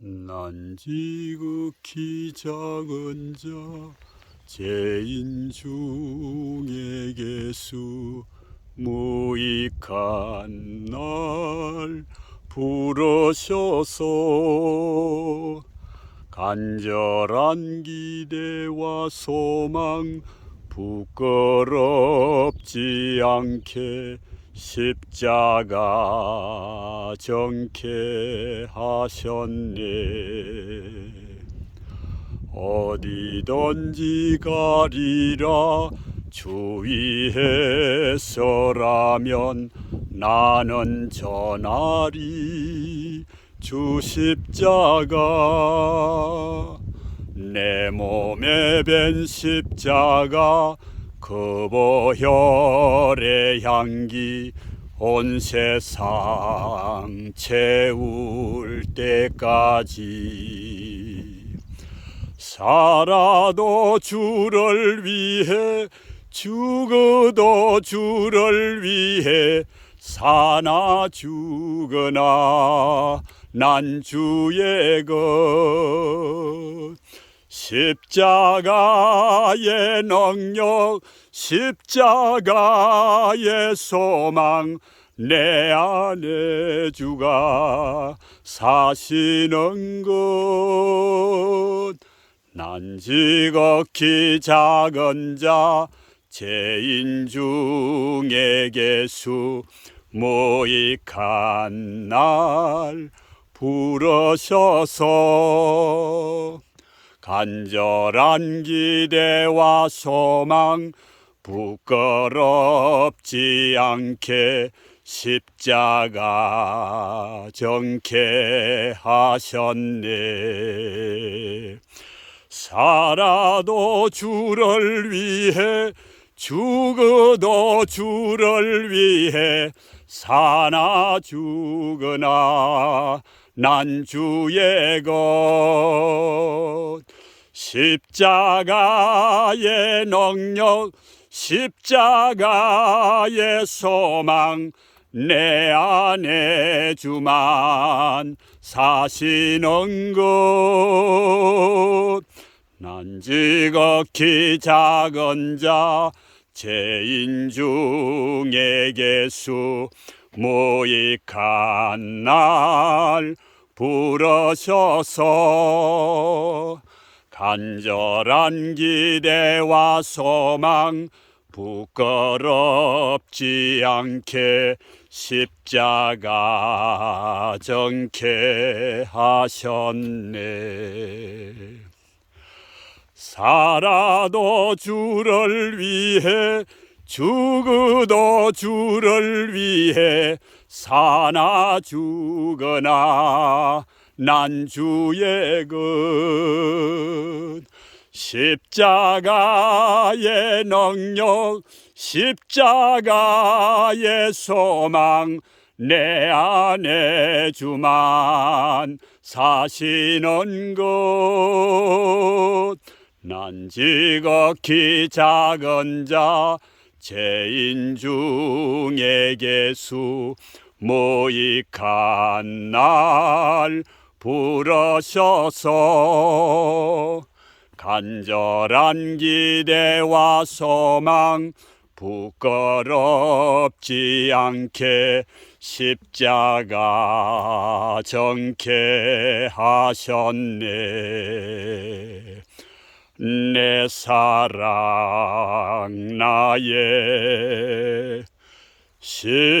난 지극히 작은 자 죄인 중에 개수 무익한 날 부르셔서. 간절한 기대와 소망 부끄럽지 않게 십자가 정케 하셨네. 어디든지 가리라 주위에서라면 나는 전하리. 주 십자가 내 몸에 벤 십자가 그 보혈의 향기 온 세상 채울 때까지. 살아도 주를 위해 죽어도 주를 위해 사나 죽으나 난 주의 것 십자가의 능력 십자가의 소망 내 안에 주가 사시는 것 난 지극히 작은 자 죄인 중에 개수 모익한 날 부르셔서 간절한 기대와 소망 부끄럽지 않게 십자가 정케 하셨네. 살아도 주를 위해 죽어도 주를 위해 사나 죽으나 난 주의 것 십자가의 능력 십자가의 소망 내 안에 주만 사시는 것난 지극히 작은 자 죄인 중에 개수 모익한 날 부르셔서 간절한 기대와 소망 부끄럽지 않게 십자가 정케 하셨네. 살아도 주를 위해 죽어도 주를 위해 사나 죽으나 난 주의 것. 십자가의 능력 십자가의 소망 내 안에 주만 사시는 것. 난 지극히 작은 자 죄인 중에 개수 모익한 날 부르셔서 간절한 기대와 소망 부끄럽지 않게 십자가 정케 하셨네 내 사랑 나의 십자가.